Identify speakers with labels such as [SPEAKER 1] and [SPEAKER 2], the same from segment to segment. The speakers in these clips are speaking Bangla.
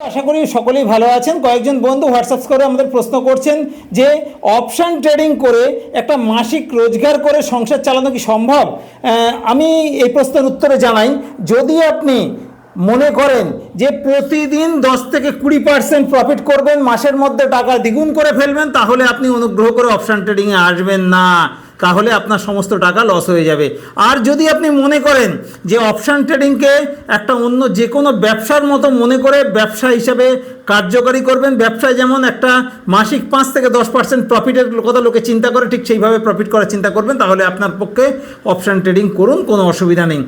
[SPEAKER 1] আশা করি সকলেই ভালো আছেন। কয়েকজন বন্ধু হোয়াটসঅ্যাপ করে আমাদের প্রশ্ন করছেন যে অপশান ট্রেডিং করে একটা মাসিক রোজগার করে সংসার চালানো কি সম্ভব? আমি এই প্রশ্নের উত্তরে জানাই, যদি আপনি মনে করেন যে প্রতিদিন দশ থেকে কুড়ি পার্সেন্ট প্রফিট করবেন, মাসের মধ্যে টাকা দ্বিগুণ করে ফেলবেন, তাহলে আপনি অনুগ্রহ করে অপশান ট্রেডিংয়ে আসবেন না। তাহলে আপনার সমস্ত টাকা লস হয়ে যাবে। আর যদি আপনি মনে করেন যে অপশান ট্রেডিংকে একটা অন্য যে কোনো ব্যবসার মতো মনে করে ব্যবসা হিসাবে কার্যকরী করবেন। ব্যবসায় যেমন একটা মাসিক পাঁচ থেকে দশ পার্সেন্ট প্রফিটের কথা লোকে চিন্তা করে, ঠিক সেইভাবে প্রফিট করার চিন্তা করবেন, তাহলে আপনার পক্ষে অপশান ট্রেডিং করুন, কোনো অসুবিধা নেই।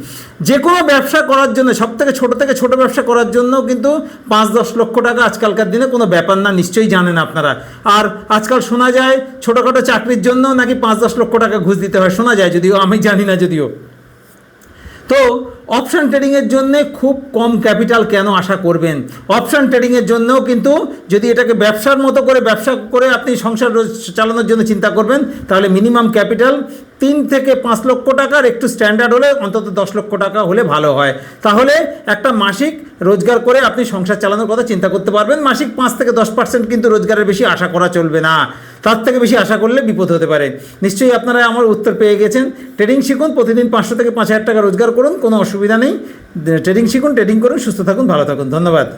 [SPEAKER 1] যে কোনো ব্যবসা করার জন্য, সব থেকে ছোটো থেকে ছোটো ব্যবসা করার জন্য কিন্তু পাঁচ দশ লক্ষ টাকা আজকালকার দিনে কোনো ব্যাপার না, নিশ্চয়ই জানেন আপনারা। আর আজকাল শোনা যায় ছোটোখাটো চাকরির জন্য নাকি পাঁচ দশ লক্ষ টাকা ঘুষ দিতে হয়, শোনা যায়, যদিও, আমি জানি না যদিও। তো অপশান ট্রেডিংয়ের জন্য খুব কম ক্যাপিটাল কেন আশা করবেন? অপশান ট্রেডিংয়ের জন্যও কিন্তু যদি এটাকে ব্যবসার মতো করে ব্যবসা করে আপনি সংসার চালানোর জন্য চিন্তা করবেন, তাহলে মিনিমাম ক্যাপিটাল তিন থেকে পাঁচ লক্ষ টাকার একটু স্ট্যান্ডার্ড হলে অন্তত দশ লক্ষ টাকা হলে ভালো হয়। তাহলে একটা মাসিক রোজগার করে আপনি সংসার চালানোর কথা চিন্তা করতে পারবেন। মাসিক পাঁচ থেকে দশ পার্সেন্ট কিন্তু রোজগারের বেশি আশা করা চলবে না। তার থেকে বেশি আশা করলে বিপদ হতে পারে। নিশ্চয়ই আপনারা আমার উত্তর পেয়ে গেছেন। ট্রেডিং শিখুন, প্রতিদিন পাঁচশো থেকে পাঁচ হাজার টাকা রোজগার করুন, কোনো অসুবিধা নেই। ট্রেডিং শিখুন, ট্রেডিং করুন, সুস্থ থাকুন, ভালো থাকুন। ধন্যবাদ।